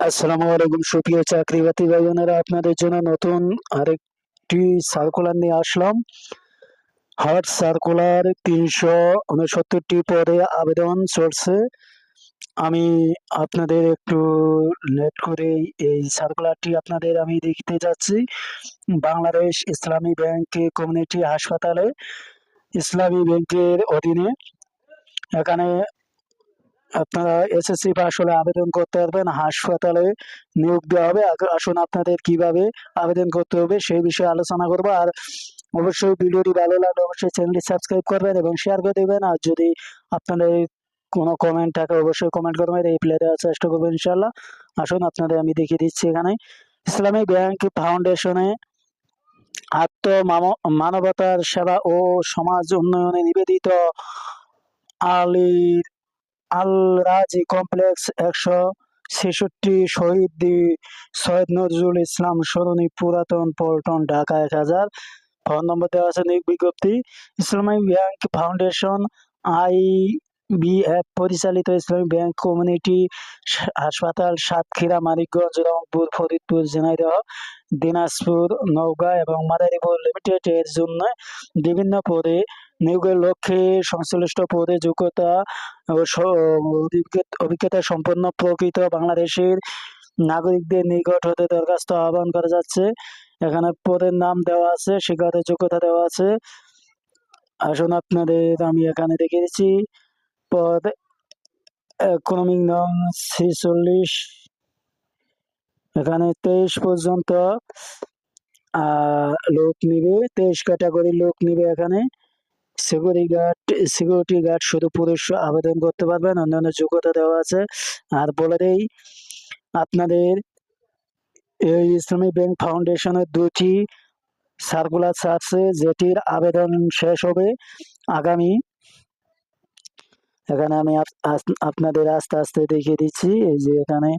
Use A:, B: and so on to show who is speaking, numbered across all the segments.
A: আসসালামু আলাইকুম, সুপ্রিয় চাকরিবাতি ভাই বোনেরা আপনাদের জন্য নতুন আরেকটি সার্কুলার নিয়ে আসলাম। হট সার্কুলার তিনশো উনসত্তরটি পদে আবেদন চলছে। আমি আপনাদের একটু লেট করে এই সার্কুলারটি আপনাদের আমি দেখতে যাচ্ছি। বাংলাদেশ ইসলামী ব্যাংক কমিউনিটি হাসপাতালে, ইসলামী ব্যাংকের অধীনে। এখানে আপনারা এসএসসি পাস হলে আবেদন করতে পারবেন। হাসপাতালে নিয়োগ দেওয়া হবে। আসুন আপনাদের কীভাবে আবেদন করতে হবে সেই বিষয়ে আলোচনা করব। আর অবশ্যই ভিডিওটি ভালো লাগলে অবশ্যই চ্যানেলটি সাবস্ক্রাইব করবেন এবং শেয়ার করে দেবেন। আর যদি আপনাদের কোনো কমেন্ট থাকে, অবশ্যই কমেন্ট করবেন। রিপ্লাই দেওয়ার চেষ্টা করবেন ইনশাল্লাহ আসুন আপনাদের আমি দেখিয়ে দিচ্ছি এখানে। ইসলামী ব্যাংক ফাউন্ডেশনে আত্ম মানবতার সেবা ও সমাজ উন্নয়নে নিবেদিত আলীর আল রাজি কমপ্লেক্স একশো ছেষট্টি শহীদ সৈয়দ নজরুল ইসলাম সরণি পুরাতন পল্টন, ঢাকা এক হাজার। ফোন নম্বর দেওয়া আছে বিজ্ঞপ্তি। Islamic bank foundation I BF পরিচালিত ইসলামী ব্যাংক কমিউনিটি হাসপাতাল সাতক্ষীরা, মানিকগঞ্জ, রংপুর, ফরিদপুর, ঝিনাইদহ, দিনাজপুর, নওগাঁ এবং মাদারীপুর লিমিটেড এর জন্য বিভিন্ন পদে নিয়োগের লক্ষ্যে সংশ্লিষ্ট পদে যোগ্যতা ও অভিজ্ঞতা সম্পন্ন প্রকৃত বাংলাদেশের নাগরিকদের নিকট হতে দরখাস্ত আহ্বান করা যাচ্ছে। এখানে পদের নাম দেওয়া আছে, শিক্ষাগত যোগ্যতা দেওয়া আছে। আসুন আপনাদের, আমি এখানে দেখে দিচ্ছি পদ ইকোনমিক নং ছেচল্লিশ। এখানে তেইশ পর্যন্ত লোক নিবে। তেইশ ক্যাটাগরি লোক নিবে এখানে। সিকিউরিটি গার্ড সিকিউরিটি গার্ড শুধু পুরুষ আবেদন করতে পারবেন অন্যান্য যোগ্যতা দেওয়া আছে। আর বলে দেই, আপনাদের এই ইসলামী ব্যাংক ফাউন্ডেশনের দুটি সার্কুলার আছে, যেটির আবেদন শেষ হবে আগামী এখানে আমি আপনাদের আস্তে আস্তে দেখিয়ে দিচ্ছি। এই যে এখানে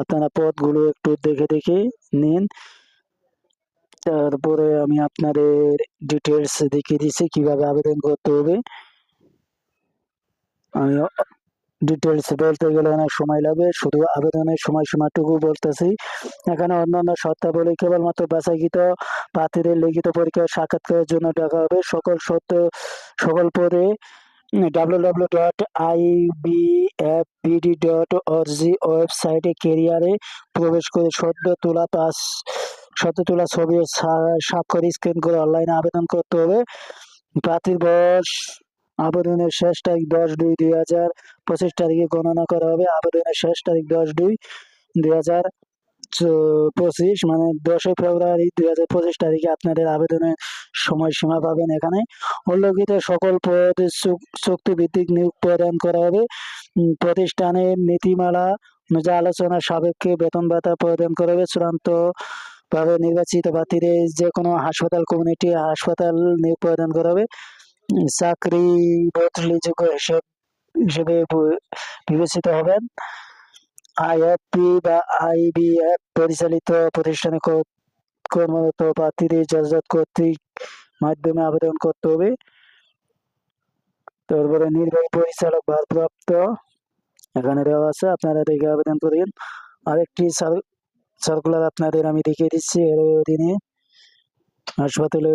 A: আপনারা পদগুলো একটু দেখে দেখে নিন। তারপরে আমি আপনাদের ডিটেলস দেখিয়ে দিচ্ছি কীভাবে আবেদন করতে হবে। আমি ডিটেলস বলতে গেলে অনেক সময় লাগবে শুধু আবেদনের সময়সীমাটুকু বলতেছি। এখানে অন্যান্য শর্তাবলী কেবলমাত্র বাছাইকৃত প্রার্থীদের লিখিত পরীক্ষা সাক্ষাৎকারের জন্য ডাকা হবে। সকল সত্য, সকল পদে W W dot I B F BD dot org ওয়েবসাইটে কেরিয়ারে প্রবেশ করে সদ্য তোলা পাস, সদ্য তোলা ছবি স্বাক্ষর স্ক্যান করে অনলাইনে আবেদন করতে হবে। প্রার্থীর বয়স, আবেদনের শেষ তারিখ দশ দুই দুই হাজার পঁচিশ তারিখে গণনা করা হবে। আবেদনের শেষ তারিখ দশ দুই দুই হাজার পঁচিশ মানে দশই ফেব্রুয়ারি দুই হাজার পঁচিশ তারিখে আপনাদের আবেদনের সময়সীমা পাবেন এখানে। উল্লেখিত সকল পদ চুক- চুক্তিভিত্তিক নিয়োগ প্রদান করা হবে। উম, প্রতিষ্ঠানের নীতিমালা অনুযায়ী আলোচনা সাপেক্ষে বেতন ভাতা প্রদান করা হবে। চূড়ান্ত ভাবে নির্বাচিত প্রার্থীদের যে কোনো হাসপাতাল কমিউনিটি হাসপাতাল নিয়োগ প্রদান করা হবে। চাকরি বদলিযোগ্য হিসেব হিসেবে বিবেচিত হবেন। আইএফপি বা আইবিএফ পরিচালিত প্রতিষ্ঠানে কর্মরত প্রার্থীদের যথাযথ কর্তৃক মাধ্যমে আবেদন করতে হবে। তারপরে নির্বাহী পরিচালক ভারপ্রাপ্ত, এখানে দেওয়া আছে, আপনারা দেখে আবেদন করেন আরেকটি সার্কুলার আপনাদের আমি দেখিয়ে দিচ্ছি, এর অধীনে হাসপাতালে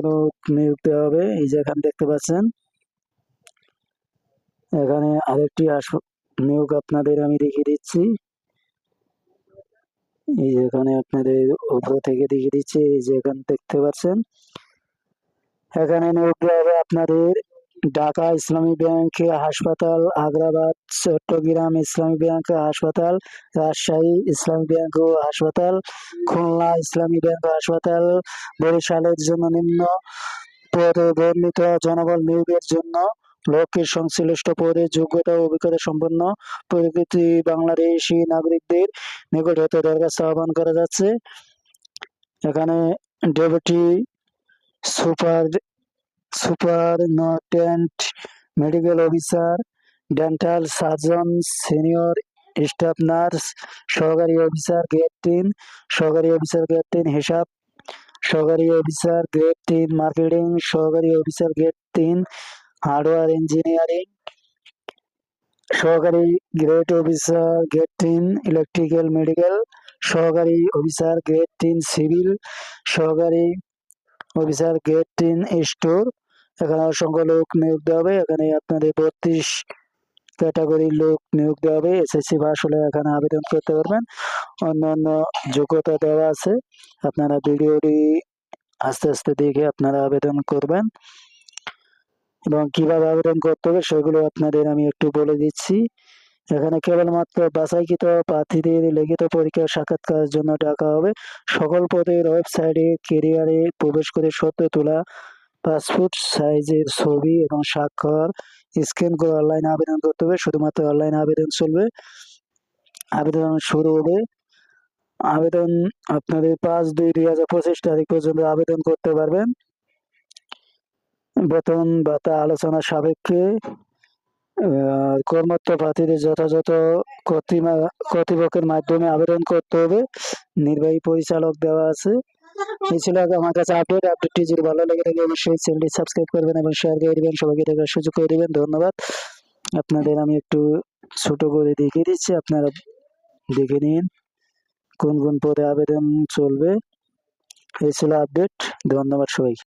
A: নিয়োগ দেওয়া হবে, এই যে এখানে দেখতে পাচ্ছেন। এখানে আরেকটি নিয়োগ আপনাদের আমি দেখিয়ে দিচ্ছি। এই এখানে আপনাদের উপর থেকে দেখিয়ে দিচ্ছি, এই যে এখানে দেখতে পাচ্ছেন। এখানে নিয়োগ হবে আপনাদের ঢাকা ইসলামী ব্যাংক হাসপাতাল, আগ্রাবাদ, চট্টগ্রাম ইসলামী ব্যাংক হাসপাতাল, রাজশাহী ইসলামী ব্যাংক হাসপাতাল, খুলনা ইসলামী ব্যাংক হাসপাতাল, বরিশালের জন্য নিম্ন পদে বর্ণিত জনবল নিয়োগের জন্য লোকের সংশ্লিষ্ট পদে যোগ্যতা ও অভিজ্ঞতা সম্পন্ন প্রকৃতি বাংলাদেশি নাগরিকদের নিকট হতে দরখাস্ত আহ্বান করা যাচ্ছে। এখানে deputy super superintendent medical officer, dental surgeon, senior staff nurse, সহকারী অফিসার গ্রেড তিন, সহকারী অফিসার গ্রেড তিন হিসাব, সহকারী অফিসার গ্রেড তিন মার্কেটিং, সহকারী অফিসার গ্রেড তিন হার্ডওয়্যার ইঞ্জিনিয়ারিং সহকারী গ্রেড অফিসার গ্রেড তিন ইলেকট্রিক্যাল মেডিকেল সহকারী অফিসার গ্রেড তিন সিভিল সহকারী অফিসার গ্রেড তিন স্টোর এখানে অসংখ্য লোক নিয়োগ দেওয়া হবে। এখানে আপনাদের বত্রিশ ক্যাটাগরির লোক নিয়োগ দেওয়া হবে। এসএসসি পাস হলে এখানে আবেদন করতে পারবেন। অন্য অন্য যোগ্যতা দেওয়া আছে। আপনারা ভিডিওটি আস্তে আস্তে দেখে আপনারা আবেদন করবেন। এবং কীভাবে আবেদন করতে হবে সেগুলো আপনাদের আমি একটু বলে দিচ্ছি। এখানে কেবলমাত্র বাছাইকৃত প্রার্থীদের লিখিত পরীক্ষা সাক্ষাৎকার জন্য ডাকা হবে। সকল পদের ওয়েবসাইটে কেরিয়ারে প্রবেশ করে সত্য তোলা, পাসপোর্ট সাইজের ছবি এবং স্বাক্ষর, স্ক্যান করে অনলাইনে আবেদন করতে হবে। শুধুমাত্র অনলাইনে আবেদন চলবে। আবেদন শুরু হবে। আবেদন আপনাদের পাঁচ দুই দুই হাজার পঁচিশ তারিখ পর্যন্ত আবেদন করতে পারবেন। বেতন ভাতা আলোচনা সাপেক্ষে কর্মরত প্রার্থীদের যথাযথ কর্তৃপক্ষের মাধ্যমে আবেদন করতে হবে। নির্বাহী পরিচালক দেওয়া আছে। এই ছিল আমার কাছে আপডেট আপডেটটি যদি ভালো লেগে থাকে, অবশ্যই চ্যানেলটি সাবস্ক্রাইব করবেন এবং শেয়ার করে দেবেন। সবাইকে দেখার সুযোগ করে দেবেন। ধন্যবাদ। আপনাদের আমি একটু ছোট করে দেখিয়ে দিচ্ছি। আপনারা দেখে নিন কোন কোন পদে আবেদন চলবে। এই ছিল আপডেট ধন্যবাদ সবাইকে।